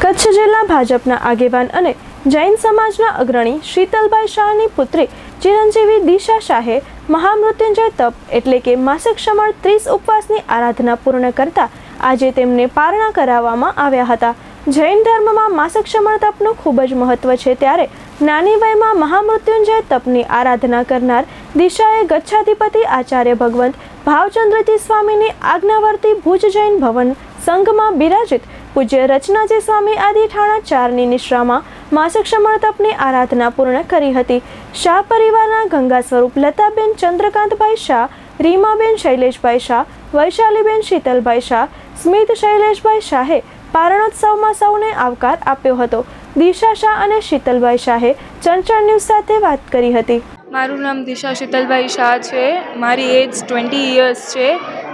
કચ્છ જિલ્લા ભાજપના આગેવાન અને જૈન સમાજના અગ્રણી શીતલભાઈ શાહની પુત્રી ચિરંજીવી દિશા શાહે મહામૃત્યુંજય તપ એટલે કે માસિક સમળ ત્રીસ ઉપવાસની આરાધના પૂર્ણ કરતા આજે તેમને પારણા કરાવવામાં આવ્યા હતા. જૈન ધર્મમાં માસિક સમળ તપનું ખૂબ જ મહત્વ છે ત્યારે નાની વયમાં મહામૃત્યુંજય તપની આરાધના કરનાર દિશાએ ગચ્છાધિપતિ આચાર્ય ભગવંત ભાવચંદ્રજી સ્વામીની આજ્ઞાવર્તી ભુજ જૈન ભવન સંઘમાં બિરાજિત પૂજ્ય રચનાજી સ્વામી આદિ ઠાણા ચારની નિશ્રામાં માસિક સમળ તપની આરાધના પૂર્ણ કરી હતી. શાહ પરિવારના ગંગા સ્વરૂપ લતાબેન, ચંદ્રકાંતભાઈ શાહ, રીમાબેન, શૈલેષભાઈ શાહ, વૈશાલીબેન, શીતલભાઈ શાહ, સ્મિત શૈલેષભાઈ શાહે પારણોત્સવમાં સૌને આવકાર આપ્યો હતો. દિશા શાહ અને શીતલભાઈ શાહે ચંચળ ન્યૂઝ સાથે વાત કરી હતી. મારું નામ દિશા શીતલભાઈ શાહ છે. મારી એજ ટ્વેન્ટી ઇયર્સ છે.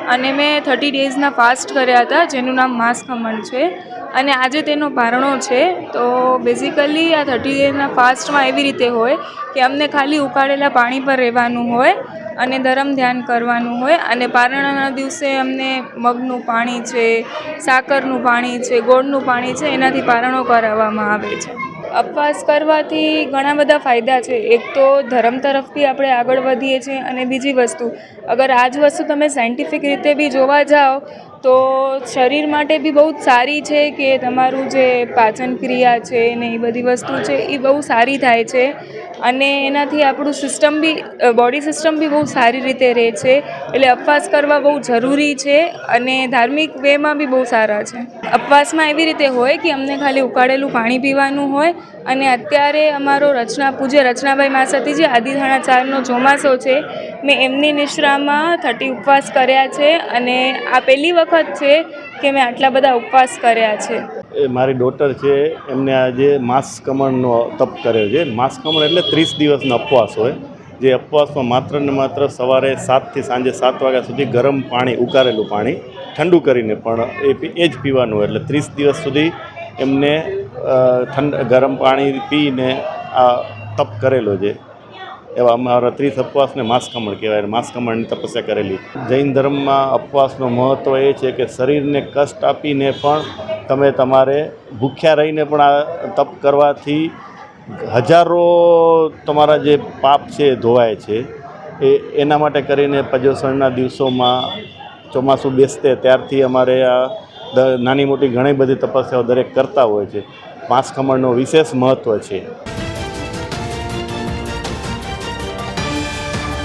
અને મેં થર્ટી ડેઝના ફાસ્ટ કર્યા હતા, જેનું નામ માસ ખમણ છે. અને આજે તેનો પારણો છે. તો બેઝિકલી આ થર્ટી ડેઝના ફાસ્ટમાં એવી રીતે હોય કે અમને ખાલી ઉકાળેલા પાણી પર રહેવાનું હોય અને ધરમ ધ્યાન કરવાનું હોય. અને પારણાના દિવસે અમને મગનું પાણી છે, સાકરનું પાણી છે, ગોળનું પાણી છે, એનાથી પારણો કરાવવામાં આવે છે. ઉપવાસ કરવાથી ઘણા બધા ફાયદા છે. એક તો ધર્મ તરફથી આપણે આગળ વધીએ છીએ અને બીજી વસ્તુ, અગર આ જ વસ્તુ તમે સાયન્ટિફિક રીતે બી જોવા જાઓ, તો શરીર માટે બી બહુ જ સારી છે કે તમારું જે પાચન ક્રિયા છે ને એ બધી વસ્તુ છે એ બહુ સારી થાય છે. અને એનાથી આપણું સિસ્ટમ બી બોડી સિસ્ટમ બી બહુ સારી રીતે રહે છે. એટલે ઉપવાસ કરવા બહુ જરૂરી છે અને ધાર્મિક વેમાં બી બહુ સારા છે. ઉપવાસમાં એવી રીતે હોય કે અમને ખાલી ઉકાળેલું પાણી પીવાનું હોય અને અત્યારે અમારો રચના, પૂજ્ય રચનાભાઈ માસતીજી આદિધાણા ચારનો ચોમાસો છે, મેં એમની નિશ્રામાં થર્ટી ઉપવાસ કર્યા છે અને આ પહેલી વખત છે કે મેં આટલા બધા ઉપવાસ કર્યા છે. એ મારી ડોટર છે, એમને આજે માસ કમળનો તપ કર્યો છે. માસ એટલે ત્રીસ દિવસનો ઉપવાસ હોય. જે ઉપવાસમાં માત્ર ને માત્ર સવારે સાતથી સાંજે સાત વાગ્યા સુધી ગરમ પાણી, ઉકારેલું પાણી ઠંડુ કરીને પણ એ એ જ પીવાનું હોય. એટલે ત્રીસ દિવસ સુધી એમને ઠંડ, ગરમ પાણી પીને આ તપ કરેલો છે. એવા અમારા ત્રીસ અપવાસને માસકમણ કહેવાય. માસકમણની તપસ્યા કરેલી. જૈન ધર્મમાં અપવાસનો મહત્ત્વ એ છે કે શરીરને કષ્ટ આપીને પણ તમે તમારે ભૂખ્યા રહીને પણ આ તપ કરવાથી હજારો તમારા જે પાપ છે એ ધોવાય છે. એ એના માટે કરીને પર્યુષણના દિવસોમાં ચોમાસું બેસતે ત્યારથી અમારે આ નાની મોટી ઘણી બધી તપસ્યાઓ દરેક કરતા હોય છે. પાંચ ખમણનો વિશેષ મહત્ત્વ છે.